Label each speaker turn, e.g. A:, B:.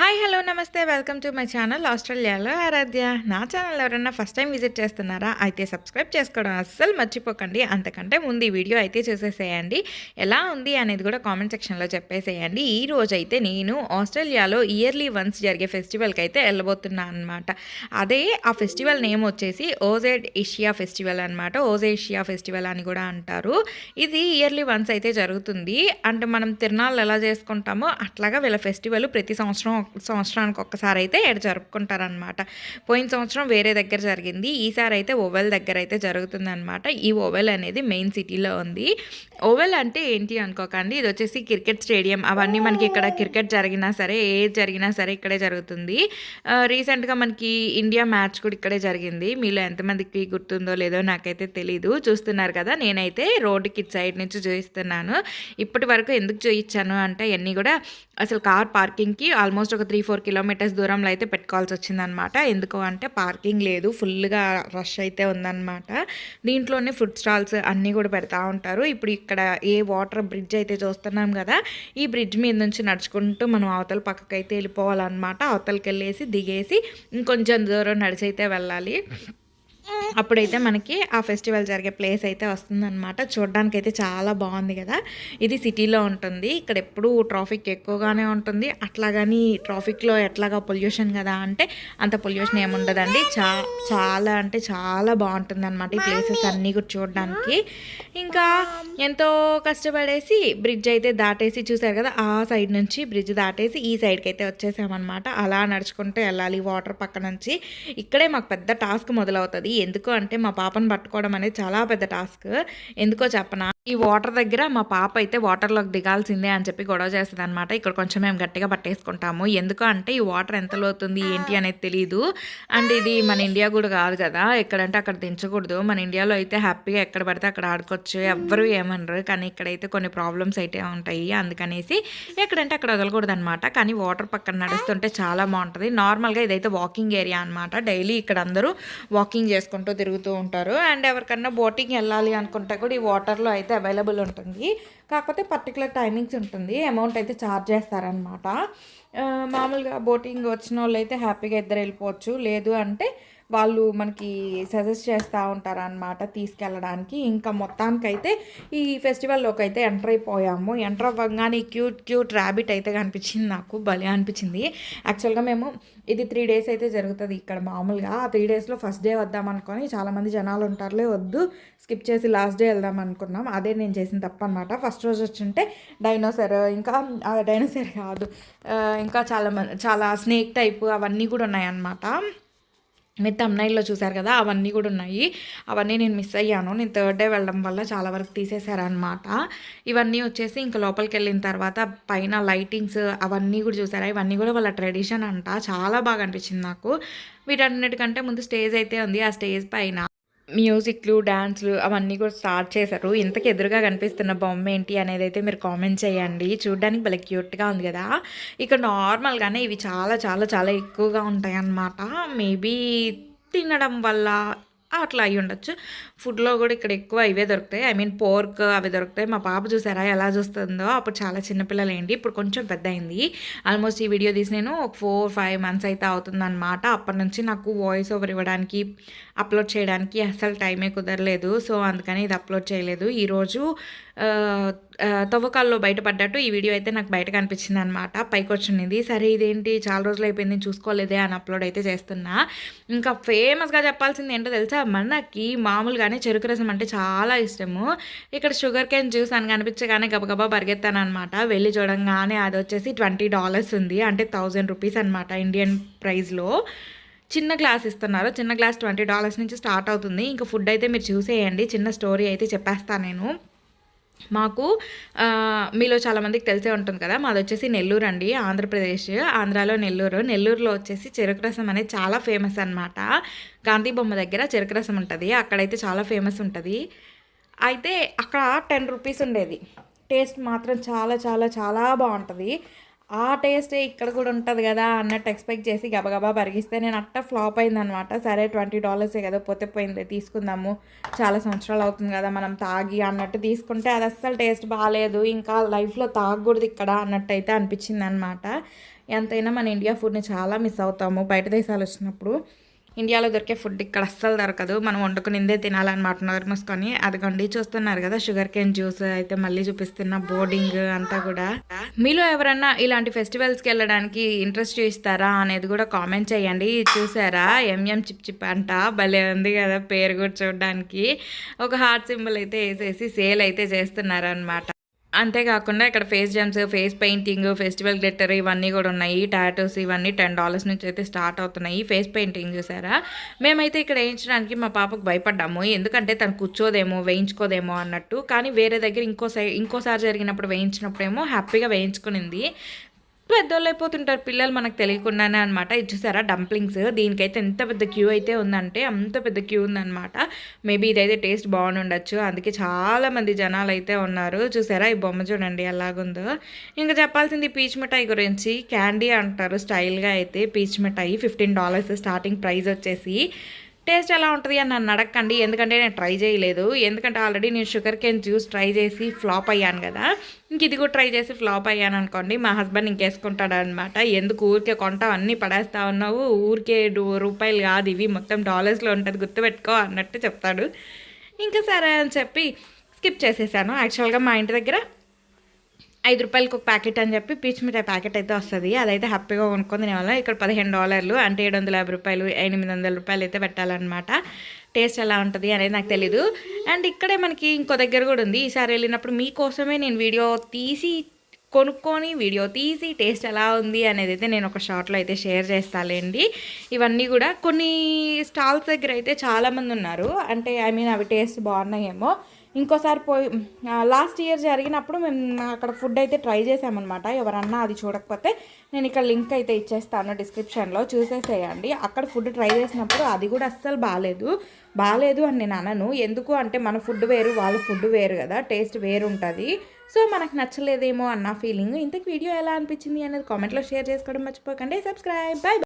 A: Hi hello నమస్తే. Welcome to my channel ఆస్ట్రేలియాలో ఆరాధ్య. నా ఛానల్ ఎవరైనా ఫస్ట్ టైం విజిట్ చేస్తున్నారా? అయితే సబ్స్క్రైబ్ చేసుకోవడం అస్సలు మర్చిపోకండి. అంతకంటే ముందు ఈ వీడియో అయితే చూసేసేయండి. ఎలా ఉంది అనేది కూడా కామెంట్ సెక్షన్లో చెప్పేసేయండి. ఈ రోజు అయితే నేను ఆస్ట్రేలియాలో ఇయర్లీ వన్స్ జరిగే ఫెస్టివల్కి అయితే వెళ్ళబోతున్నాను అనమాట అదే ఆ ఫెస్టివల్ నేమ్ వచ్చేసి ఓజెడ్ ఏషియా ఫెస్టివల్ అనమాట ఓజేషియా ఫెస్టివల్ అని కూడా అంటారు. ఇది ఇయర్లీ వన్స్ అయితే జరుగుతుంది. అంటే మనం తిరునాళ్ళు ఎలా చేసుకుంటామో అట్లాగా వీళ్ళ ఫెస్టివల్ ప్రతి సంవత్సరం సంవత్సరానికి ఒక్కసారి అయితే ఇక్కడ జరుపుకుంటారనమాట పోయిన సంవత్సరం వేరే దగ్గర జరిగింది. ఈసారి అయితే ఓవెల్ దగ్గర అయితే జరుగుతుందన్నమాట. ఈ ఓవెల్ అనేది మెయిన్ సిటీలో ఉంది. ఓవెల్ అంటే ఏంటి అనుకోకండి. ఇది వచ్చేసి క్రికెట్ స్టేడియం. అవన్నీ మనకి ఇక్కడ క్రికెట్ జరిగినా సరే ఏది జరిగినా సరే ఇక్కడే జరుగుతుంది. రీసెంట్గా మనకి ఇండియా మ్యాచ్ కూడా ఇక్కడే జరిగింది. మీలో ఎంతమందికి గుర్తుందో లేదో నాకైతే తెలీదు. చూస్తున్నారు కదా నేనైతే రోడ్డుకి సైడ్ నుంచి చూపిస్తున్నాను ఇప్పటి వరకు ఎందుకు చూయించాను అంటే అన్నీ కూడా అసలు కార్ పార్కింగ్కి ఆల్మోస్ట్ ఒక త్రీ ఫోర్ కిలోమీటర్స్ దూరంలో అయితే పెట్టుకోవాల్సి వచ్చిందనమాట. ఎందుకు అంటే పార్కింగ్ లేదు ఫుల్గా రష్ అయితే ఉందన్నమాట దీంట్లోనే ఫుడ్ స్టాల్స్ అన్నీ కూడా పెడతా ఉంటారు. ఇప్పుడు ఇక్కడ ఏ వాటర్ బ్రిడ్జ్ అయితే చూస్తున్నాం కదా ఈ బ్రిడ్జ్ మీద నుంచి నడుచుకుంటూ మనం అవతల పక్కకి అయితే వెళ్ళిపోవాలన్నమాట అవతలకి వెళ్ళేసి దిగేసి ఇంకొంచెం దూరం నడిచి అయితే వెళ్ళాలి. అప్పుడైతే మనకి ఆ ఫెస్టివల్ జరిగే ప్లేస్ అయితే వస్తుందన్నమాట. చూడడానికి అయితే చాలా బాగుంది కదా. ఇది సిటీలో ఉంటుంది. ఇక్కడ ఎప్పుడు ట్రాఫిక్ ఎక్కువగానే ఉంటుంది. అట్లాగని ట్రాఫిక్లో ఎట్లాగా పొల్యూషన్ కదా అంటే అంత పొల్యూషన్ ఏముండదండి చా చాలా అంటే చాలా బాగుంటుంది అనమాట ఈ ప్లేసెస్ అన్నీ కూడా చూడడానికి. ఇంకా ఎంతో కష్టపడేసి బ్రిడ్జ్ అయితే దాటేసి చూసారు కదా ఆ సైడ్ నుంచి బ్రిడ్జ్ దాటేసి ఈ సైడ్కి అయితే వచ్చేసామన్నమాట. అలా నడుచుకుంటూ వెళ్ళాలి వాటర్ పక్క నుంచి. ఇక్కడే మాకు పెద్ద టాస్క్ మొదలవుతుంది. ఎందుకు అంటే మా పాపను పట్టుకోవడం అనేది చాలా పెద్ద టాస్క్. ఎందుకో చెప్పనా? ఈ వాటర్ దగ్గర మా పాప అయితే వాటర్లోకి దిగాల్సిందే అని చెప్పి గొడవ చేస్తుంది అనమాట ఇక్కడ కొంచెం మేము గట్టిగా పట్టేసుకుంటాము. ఎందుకు అంటే ఈ వాటర్ ఎంత లోతుంది ఏంటి అనేది తెలియదు అండ్ ఇది మన ఇండియా కూడా కాదు కదా. ఎక్కడంటే అక్కడ దించకూడదు. మన ఇండియాలో అయితే హ్యాపీగా ఎక్కడ పడితే అక్కడ ఆడుకోవచ్చు. ఎవ్వరు ఏమనరు. కానీ ఇక్కడైతే కొన్ని ప్రాబ్లమ్స్ అయితే ఉంటాయి. అందుకనేసి ఎక్కడంటే అక్కడ వదలకూడదు అనమాట కానీ వాటర్ పక్కన నడుస్తుంటే చాలా బాగుంటుంది. నార్మల్గా ఇదైతే వాకింగ్ ఏరియా అనమాట డైలీ ఇక్కడ అందరూ వాకింగ్ చేసుకుంటూ తిరుగుతూ ఉంటారు. అండ్ ఎవరికన్నా బోటింగ్ వెళ్ళాలి అనుకుంటే కూడా ఈ వాటర్లో అయితే అవైలబుల్ ఉంటుంది. కాకపోతే పర్టికులర్ టైమింగ్స్ ఉంటుంది. అమౌంట్ అయితే ఛార్జ్ చేస్తారనమాట మామూలుగా బోటింగ్ వచ్చిన వాళ్ళు అయితే హ్యాపీగా ఇద్దరు వెళ్ళిపోవచ్చు. లేదు అంటే వాళ్ళు మనకి సజెస్ట్ చేస్తూ ఉంటారు అనమాట తీసుకెళ్ళడానికి. ఇంకా మొత్తానికైతే ఈ ఫెస్టివల్లోకి అయితే ఎంటర్ అయిపోయాము. ఎంటర్ అవ్వగానే క్యూట్ క్యూట్ ర్యాబిట్ అయితే కనిపించింది నాకు. భలే అనిపించింది. యాక్చువల్గా మేము ఇది త్రీ డేస్ అయితే జరుగుతుంది ఇక్కడ మామూలుగా. ఆ త్రీ డేస్లో ఫస్ట్ డే వద్దాం అనుకొని చాలామంది జనాలు ఉంటారులే వద్దు స్కిప్ చేసి లాస్ట్ డే వెళ్దాం అనుకున్నాం. అదే నేను చేసిన తప్ప అనమాట ఫస్ట్ రోజు వచ్చింటే డైనోసర్ ఇంకా డైనోసర్ కాదు. ఇంకా చాలా చాలా స్నేక్ టైప్ అవన్నీ కూడా ఉన్నాయన్నమాట. మీరు తమ్నైల్లో చూసారు కదా అవన్నీ కూడా ఉన్నాయి. అవన్నీ నేను మిస్ అయ్యాను. నేను థర్డ్ డే వెళ్ళడం వల్ల చాలా వరకు తీసేశారనమాట ఇవన్నీ వచ్చేసి ఇంకా లోపలికి వెళ్ళిన తర్వాత పైన లైటింగ్స్ అవన్నీ కూడా చూసారా? ఇవన్నీ కూడా వాళ్ళ ట్రెడిషన్ అంట. చాలా బాగా అనిపించింది నాకు. వీటన్నిటికంటే ముందు స్టేజ్ అయితే ఉంది. ఆ స్టేజ్ పైన మ్యూజిక్లు డ్యాన్స్లు అవన్నీ కూడా స్టార్ట్ చేశారు. ఇంతకు ఎదురుగా కనిపిస్తున్న బొమ్మ ఏంటి అనేది అయితే మీరు కామెంట్ చేయండి. చూడడానికి భలే క్యూట్గా ఉంది కదా. ఇక్కడ నార్మల్గానే ఇవి చాలా చాలా చాలా ఎక్కువగా ఉంటాయి అన్నమాట మేబీ తినడం వల్ల అట్లా అయ్యి ఉండొచ్చు. ఫుడ్లో కూడా ఇక్కడ ఎక్కువ ఇవే దొరుకుతాయి. ఐ మీన్ పోర్క్ అవి దొరుకుతాయి. మా పాప చూసారా ఎలా చూస్తుందో? అప్పుడు చాలా చిన్నపిల్లలు ఏంటి ఇప్పుడు కొంచెం పెద్ద అయింది ఆల్మోస్ట్ ఈ వీడియో తీసి నేను ఒక ఫోర్ ఫైవ్ మంత్స్ అయితే అవుతుందన్నమాట. అప్పటి నుంచి నాకు వాయిస్ ఓవర్ ఇవ్వడానికి అప్లోడ్ చేయడానికి అసలు టైమే కుదరలేదు. సో అందుకని ఇది అప్లోడ్ చేయలేదు. ఈరోజు తవ్వకాల్లో బయటపడ్డట్టు ఈ వీడియో అయితే నాకు బయట కనిపించింది అనమాట పైకి వచ్చింది సరే ఇదేంటి? చాలా రోజులు అయిపోయింది చూసుకోలేదే అని అప్లోడ్ అయితే చేస్తున్నా. ఇంకా ఫేమస్గా చెప్పాల్సింది ఏంటో తెలుసా? మనకి మామూలుగానే చెరుకు రసం అంటే చాలా ఇష్టము. ఇక్కడ షుగర్ క్యాన్ జ్యూస్ అని కనిపించగానే గబగబా పరిగెత్తాను అనమాట వెళ్ళి చూడంగానే అది వచ్చేసి ట్వంటీ డాలర్స్ ఉంది. అంటే థౌజండ్ రూపీస్ అనమాట ఇండియన్ ప్రైస్లో. చిన్న గ్లాస్ ఇస్తున్నారు. చిన్న గ్లాస్ ట్వంటీ డాలర్స్ నుంచి స్టార్ట్ అవుతుంది. ఇంకా ఫుడ్ అయితే మీరు చూసేయండి. చిన్న స్టోరీ అయితే చెప్పేస్తాను నేను. మాకు మీలో చాలామందికి తెలిసే ఉంటుంది కదా మాది వచ్చేసి నెల్లూరు అండి ఆంధ్రప్రదేశ్ ఆంధ్రాలో నెల్లూరు. నెల్లూరులో వచ్చేసి చెరుకు రసం అనేది చాలా ఫేమస్ అనమాట గాంధీ బొమ్మ దగ్గర చెరుకు రసం ఉంటుంది అక్కడైతే చాలా ఫేమస్ ఉంటుంది. అయితే అక్కడ టెన్ రూపీస్ ఉండేది. టేస్ట్ మాత్రం చాలా చాలా చాలా బాగుంటుంది. ఆ టేస్టే ఇక్కడ కూడా ఉంటుంది కదా అన్నట్టు ఎక్స్పెక్ట్ చేసి గబగబా పరిగిస్తే నేను అట్ట ఫ్లాప్ అయిందనమాట సరే ట్వంటీ డాలర్సే కదా పోతే పోయింది తీసుకుందాము. చాలా సంవత్సరాలు అవుతుంది కదా మనం తాగి అన్నట్టు తీసుకుంటే అది అస్సలు టేస్ట్ బాగాలేదు ఇంకా లైఫ్లో తాగకూడదు ఇక్కడ అన్నట్టు అయితే అనిపించింది అనమాట ఎంతైనా మన ఇండియా ఫుడ్ని చాలా మిస్ అవుతాము. బయట దేశాలు వచ్చినప్పుడు ఇండియాలో దొరికే ఫుడ్ ఇక్కడ అస్సలు దొరకదు. మనం వండుకునిందే తినాలన్నమాట నోరు మూసుకొని. అదిగోండి చూస్తున్నారు కదా షుగర్ కేన్ జ్యూస్ అయితే మళ్ళీ చూపిస్తున్న బోర్డింగ్ అంతా కూడా. మీలో ఎవరన్నా ఇలాంటి ఫెస్టివల్స్కి వెళ్ళడానికి ఇంట్రెస్ట్ చూపిస్తారా అనేది కూడా కామెంట్ చేయండి. చూసారా? ఎంఎం చిప్ చిప్ అంట. భలే ఉంది కదా పేరు కూడా చూడడానికి. ఒక హార్ట్ సింబల్ అయితే వేసేసి సేల్ అయితే చేస్తున్నారనమాట అంతేకాకుండా ఇక్కడ face gems face painting festival glitter ఇవన్నీ కూడా ఉన్నాయి. టాటూస్ ఇవన్నీ టెన్ డాలర్స్ నుంచి అయితే స్టార్ట్ అవుతున్నాయి. ఫేస్ పెయింటింగ్ చూసారా? మేమైతే ఇక్కడ వేయించడానికి మా పాపకు భయపడ్డాము. ఎందుకంటే తను కూర్చోదేమో వేయించుకోదేమో అన్నట్టు. కానీ వేరే దగ్గర ఇంకోసారి ఇంకోసారి జరిగినప్పుడు వేయించినప్పుడేమో హ్యాపీగా వేయించుకునింది. పెద్దోళ్ళు అయిపోతుంటారు పిల్లలు మనకు తెలియకుండానే అనమాట ఇచ్చేసారా చూసారా? డంప్లింగ్స్. దీనికైతే ఎంత పెద్ద క్యూ అయితే ఉందంటే అంత పెద్ద క్యూ ఉందనమాట మేబీ ఇదైతే టేస్ట్ బాగుండొచ్చు. అందుకే చాలా మంది జనాలు అయితే ఉన్నారు. చూసారా? ఈ బొమ్మ చూడండి ఎలాగుందో. ఇంకా చెప్పాల్సింది పీచ్ మిఠాయి గురించి. క్యాండీ అంటారు స్టైల్గా అయితే పీచ్ మిఠాయి. ఫిఫ్టీన్ డాలర్స్ స్టార్టింగ్ ప్రైస్ వచ్చేసి. టేస్ట్ ఎలా ఉంటుంది అని నన్ను అడగండి ఎందుకంటే నేను ట్రై చేయలేదు. ఎందుకంటే ఆల్రెడీ నేను షుగర్ కేన్ జ్యూస్ ట్రై చేసి ఫ్లాప్ అయ్యాను కదా. ఇంక ఇది కూడా ట్రై చేసి ఫ్లాప్ అయ్యాను అనుకోండి. మా హస్బెండ్ ఇంకేసుకుంటాడు అనమాట ఎందుకు ఊరికే కొంటావు? అన్నీ పడేస్తా ఉన్నావు. ఊరికే రూపాయలు కాదు ఇవి. మొత్తం డాలర్స్లో ఉంటుంది. గుర్తుపెట్టుకో అన్నట్టు చెప్తాడు. ఇంకా సరే అని చెప్పి స్కిప్ చేసేసాను. యాక్చువల్గా మా ఇంటి దగ్గర ఐదు రూపాయలకి ఒక ప్యాకెట్ అని చెప్పి పీచ్ మిఠాయి ప్యాకెట్ అయితే వస్తుంది. అదైతే హ్యాపీగా కొనుక్కొని తినేవాళ్ళం. ఇక్కడ పదిహేను డాలర్లు అంటే ఏడు వందల యాభై రూపాయలు ఎనిమిది వందల రూపాయలు అయితే పెట్టాలన్నమాట. టేస్ట్ ఎలా ఉంటుంది అనేది నాకు తెలీదు. అండ్ ఇక్కడే మనకి ఇంకో దగ్గర కూడా ఉంది. ఈసారి వెళ్ళినప్పుడు మీకోసమే నేను వీడియో తీసి కొనుక్కొని వీడియో తీసి టేస్ట్ ఎలా ఉంది అనేది అయితే నేను ఒక షార్ట్లో అయితే షేర్ చేస్తాలేండి. ఇవన్నీ కూడా కొన్ని స్టాల్స్ దగ్గర అయితే చాలామంది ఉన్నారు. అంటే ఐ మీన్ అవి టేస్ట్ బాగున్నాయేమో. ఇంకోసారి పోయి లాస్ట్ ఇయర్ జరిగినప్పుడు మేము అక్కడ ఫుడ్ అయితే ట్రై చేసామన్నమాట. ఎవరన్నా అది చూడకపోతే నేను ఇక్కడ లింక్ అయితే ఇచ్చేస్తాను డిస్క్రిప్షన్లో చూసేసేయండి. అక్కడ ఫుడ్ ట్రై చేసినప్పుడు అది కూడా అస్సలు బాగాలేదు బాగాలేదు అని నేను అనను. ఎందుకు అంటే మన ఫుడ్ వేరు వాళ్ళ ఫుడ్ వేరు కదా. టేస్ట్ వేరు ఉంటుంది సో మనకు నచ్చలేదేమో అన్న ఫీలింగ్ ఇంతకు వీడియో ఎలా అనిపించింది అనేది కామెంట్లో షేర్ చేసుకోవడం మర్చిపోకండి. Subscribe by